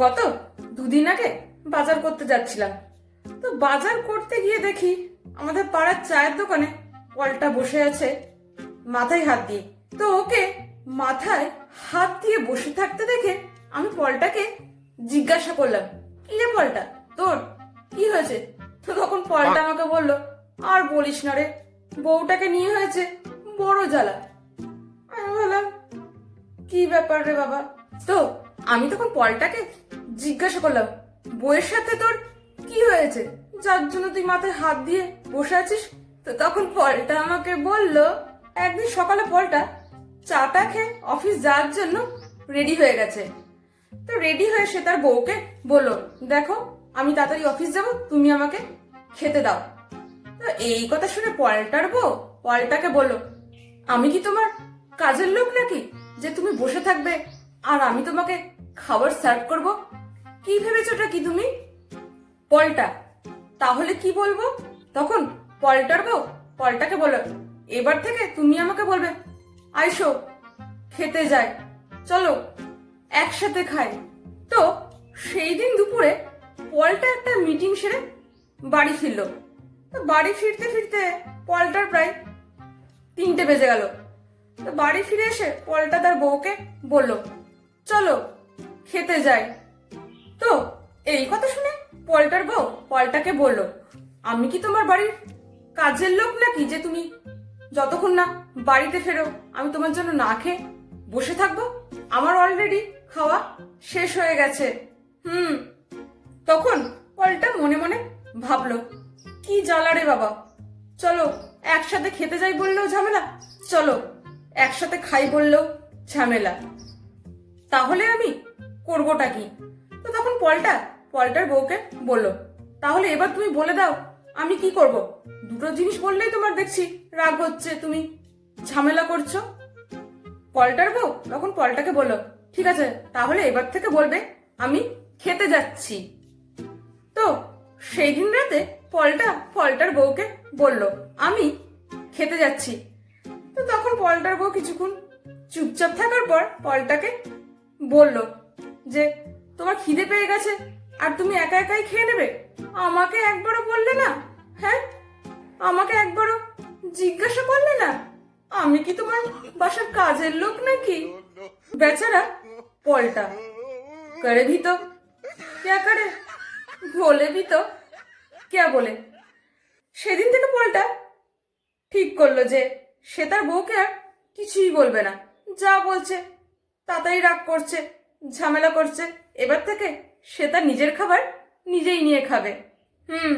গত দুদিন আগে বাজার করতে যাচ্ছিলাম। তো বাজার করতে গিয়ে দেখি আমাদের পাড়ার চায়ের দোকানে পলটা বসে আছে মাথায় হাত দিয়ে। তো ওকে মাথায় হাত দিয়ে বসে থাকতে দেখে আমি পলটাকে জিজ্ঞাসা করলাম কি রে পলটা তোর কি হয়েছে? তো তখন পলটা আমাকে বলল আর বলিস না রে বউটাকে নিয়ে হয়েছে বড় জ্বালা। আমি বললাম কি ব্যাপার রে বাবা? তো আমি তখন পলটাকে জিজ্ঞাসা করলাম, বইয়ের সাথে তোর কি হয়েছে? যার জন্য তুই মাথায় হাত দিয়ে বসে আছিস? তো তখন পলটা আমাকে বলল, একদিন সকালে পলটা চাটা খেয়ে অফিস যাওয়ার জন্য রেডি হয়ে গেছে। তো রেডি হয়ে সে তার বউকে বলল, দেখো, আমি তাড়াতাড়ি অফিস যাব, তুমি আমাকে খেতে দাও। তো এই কথা শুনে পলটার বউ পলটাকে বলল, আমি কি তোমার কাজের লোক নাকি? যে তুমি বসে থাকবে, আর আমি তোমাকে খাবার সার্ভ করব? কি ভেবেছোটা কি তুমি? পলটা। তাহলে কি বলব? তখন পলটার বউ পলটাকে বলো এবার থেকে তুমি আমাকে বলবে, আইসো, খেতে যাই, চলো, একসাথে খাই। তো সেই দিন দুপুরে পলটা একটা মিটিং সেরে বাড়ি ফিরলো। বাড়ি ফিরতে ফিরতে পলটার প্রায় তিনটে বেজে গেল। তো বাড়ি ফিরে এসে পলটা তার বউকে বলল, চলো, খেতে তো এই কথা শুনে পলটার বউ পলটাকে বলল, আমি কি তোমার বাড়ির কাজের লোক নাকি যে তুমি যতক্ষণ না বাড়িতে ফেরো, আমি তোমার জন্য না খেয়ে বসে থাকব? আমার অলরেডি খাওয়া শেষ হয়ে গেছে। হুম, তখন পলটা মনে মনে ভাবলো, কি জ্বালা রে বাবা। চলো একসাথে খেতে যাই বললেও ঝামেলা, চলো একসাথে খাই বললেও ঝামেলা। তাহলে আমি করবোটা কি? তো তখন পলটা পলটার বউকে বলল, তাহলে এবার তুমি বলে দাও, আমি কি করব? দুটো জিনিস বললেই তোমার দেখছি রাগ হচ্ছে, তুমি ঝামেলা করছ? পলটার বউ তখন পলটাকে বলল, ঠিক আছে, তাহলে এবার থেকে বলবে, আমি খেতে যাচ্ছি। তো সেই দিন রাতে পলটা পলটার বউকে বলল, আমি খেতে যাচ্ছি। তো তখন পলটার বউ কিছুক্ষণ চুপচাপ থাকার পর পলটাকে বলল যে, তোমার খিদে পেয়ে গেছে আর তুমি একা একাই খেয়ে নেবে? আমাকে একবারও বললে না? হ্যাঁ? আমাকে একবারও জিজ্ঞাসা করলে না? আমি কি তোমার বাসার কাজের লোক নাকি? বেচারা, পলটা। করে ভিত? কে করে? বলে ভিত? কে বলে? সেদিন থেকে পলটা ঠিক করল যে সে তার বউকে আর কিছুই বলবে না। যা বলছে, তাতেই রাগ করছে, ঝামেলা করছে। এবার থেকে সে তার নিজের খাবার নিজেই নিয়ে খাবে। হুম।